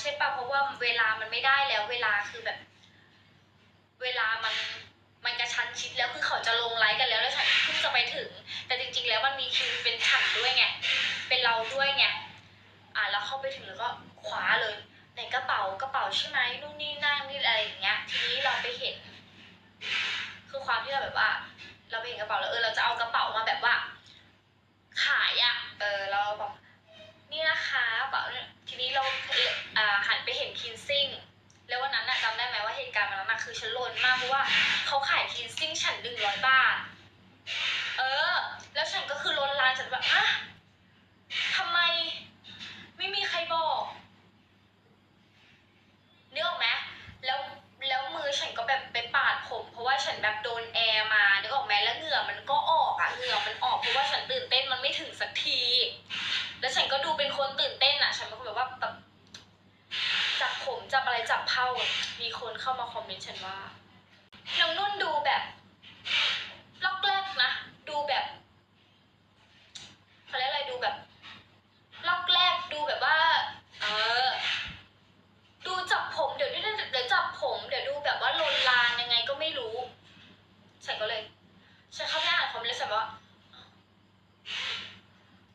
ใช่ป่ะเพราะว่าเวลามันไม่ได้แล้วเวลาคือแบบ เวลามันมันกระชั้นชิดแล้วคือเขาจะลงไลฟ์กันแล้วแล้วฉันเพิ่งจะไปถึง แต่จริง ๆ แล้วมันมีคิวเป็นฉันด้วยไงเป็นเราด้วยไงอ่าแล้วเข้าไปถึงแล้วก็คว้าเลยในกระเป๋ากระเป๋าใช่ไหมนู่นนี่นั่งนี่อะไรอย่างเงี้ย ทีนี้เราไปเห็น คือความที่เราแบบว่า เราไปเห็นกระเป๋าแล้วเออเราจะเอา หนึ่งร้อยบาท เออ แล้วฉันก็คือลนลานฉันแบบอะทำไม ไม่มีใครบอกเนึกอออกไหมแล้วแล้วมือฉันก็แบบไปปาดผม เพราะว่าฉันแบบโดนแอร์มาเนึกออกไหมแล้วเหงื่อมันก็ออกอะเหงื่อมันออกเพราะว่าฉันตื่นเต้นมันไม่ถึงสักที แล้วฉันก็ดูเป็นคนตื่นเต้นอะฉันเป็นคนแบบว่าแบบจับผมจับอะไรจับเผ้ามีคนเข้ามาคอมเมนต์ฉันว่าน้องนุ่นดูแบบล็อกแรกนะ ดูแบบเขาเรียกอะไรดู แบบล็อกแรกดูแบบว่า เออ ดูจับผมเดี๋ยวนี้เดี๋ยวจับผม เดี๋ยวดูแบบว่าลนลานยังไงก็ไม่รู้ฉันก็เลยฉันเข้าไปอ่านคอมเมนต์แล้วฉันว่า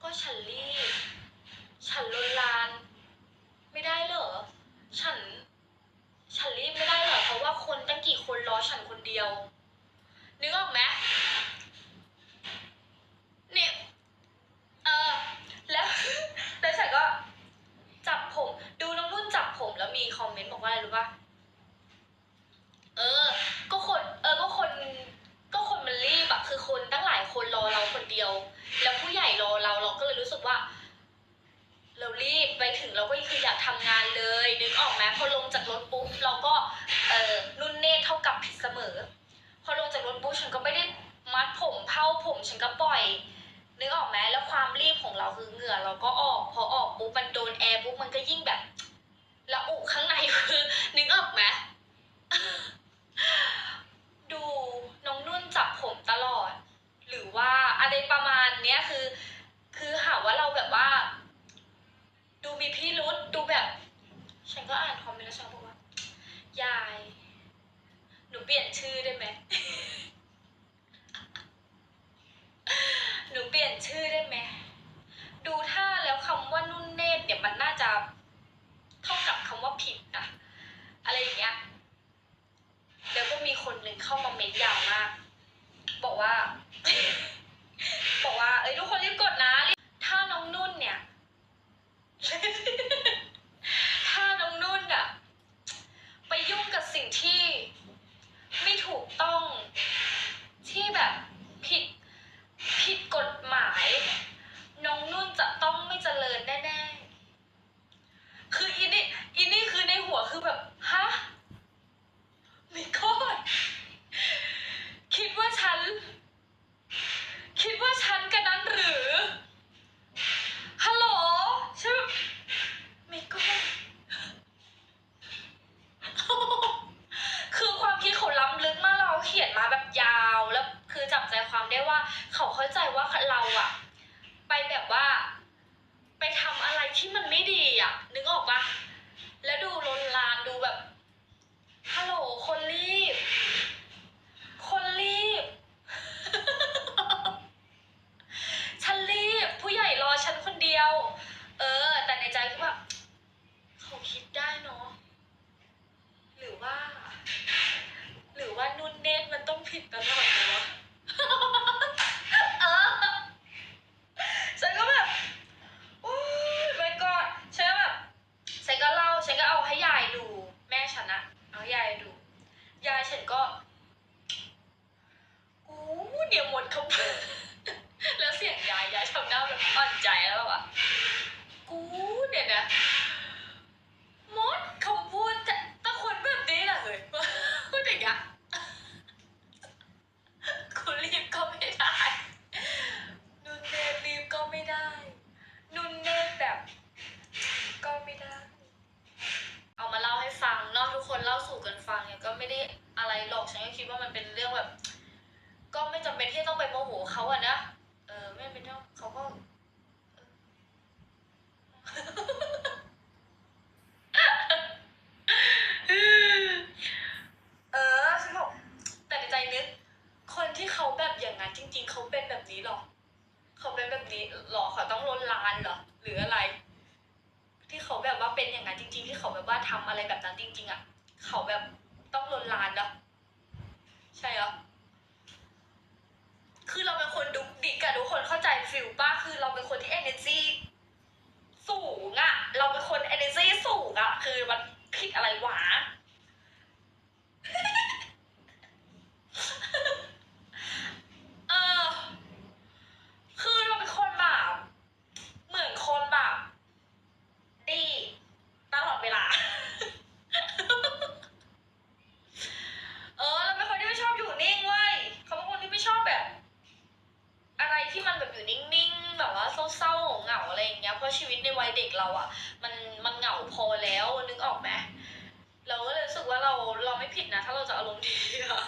ก็ฉันรีบฉันลนลาน ไม่ได้เหรอ ฉัน ฉันรีบไม่ได้เหรอเพราะว่าคนตั้งกี่คนรอฉันคนเดียวนึกออกไหมเนี่ย เออ แล้ว แล้วฉันก็ จับผม ดูน้องนุ่นจับผ มีคอมเมนต์บอกว่าอะไรรู้ป่ะ เออ ก็คน เออ ก็คน ก็คนมันรีบอะคือคนตั้งหลายคนรอเราคนเดียว แล้วผู้ใหญ่รอเราเราก็เลยรู้สึกว่า เรารีบไปถึงเราก็คืออยากทำงานเลยนึกออกไหมพอลงจากรถปุ๊บเราก็ เออนุ่นเนตเท่ากับผิดเสมอ พอลงจากรถปุ๊บฉันก็ไม่ได้มัดผมเผ้าผมฉันก็ปล่อยนึกออกไหมแล้วความรีบของเราคือเหงื่อเราก็ออก พอออกปุ๊บมันโดนแอร์ปุ๊บมันก็ยิ่งแบบ ละอุข้างในคือนึกออกไหมดูน้องนุ่นจับผมตลอด หรือว่าอะไรประมาณเนี้ยคือ คือหาว่าเราแบบว่า ดูมีพี่รุษดูแบบ ฉันก็อ่านคอมเมนต์แล้วฉันบอกว่า ยาย หนูเปลี่ยนชื่อได้ไหม หนูเปลี่ยนชื่อได้ไหม ดูท่าแล้วคำว่านุ่นเนตรเนี่ยมันน่าจะเท่ากับคำว่า ผิดอะอะไรอย่างเงี้ยแล้วก็มีคนหนึ่งเข้ามาเม้นยาวมาก บอกว่า บอกว่า เอ้ยทุกคนรีบกดนะ หรอกฉันก็คิดว่ามันเป็นเรื่องแบบ ก็ไม่จำเป็นที่ต้องไปโมโหเขาอะนะเออไม่เป็นเรื่องเขาก็เออฉันบอกแต่ในใจนึกคนที่เขาแบบอย่างนั้นจริง ๆเขาเป็นแบบนี้หรอเขาเป็นแบบนี้หรอเขาต้องลนลานหรอหรืออะไร ที่เขาแบบว่าเป็นอย่างนั้นจริง ๆ ที่เขาแบบว่าทำอะไรแบบนั้นจริง ๆ อะ เขาแบบต้องลนลานหรอ คือเราเป็นคนดุกดิกอะทุกคนเข้าใจฟิลป้าคือเราเป็นคนที่ energy สูงอะเราเป็นคน energy สูงอะคือมันผิดอะไรหวะ เออ คือเราเป็นคนแบบ เหมือนคนแบบ ดีตลอดเวลา เออเราเป็นคนที่ไม่ชอบอยู่นิ่งเว้ยเขาเป็นคนที่ไม่ชอบแบบ อะไรที่มันแบบ อยู่นิ่งๆแบบว่าเศร้าๆเหงาอะไรอย่างเงี้ยเพราะชีวิตในวัยเด็กเราอะมันมันเหงาพอแล้วนึกออกไหมเราก็เลยรู้สึกว่าเราเราไม่ผิดนะ ถ้าเราจะอารมณ์ดีอะ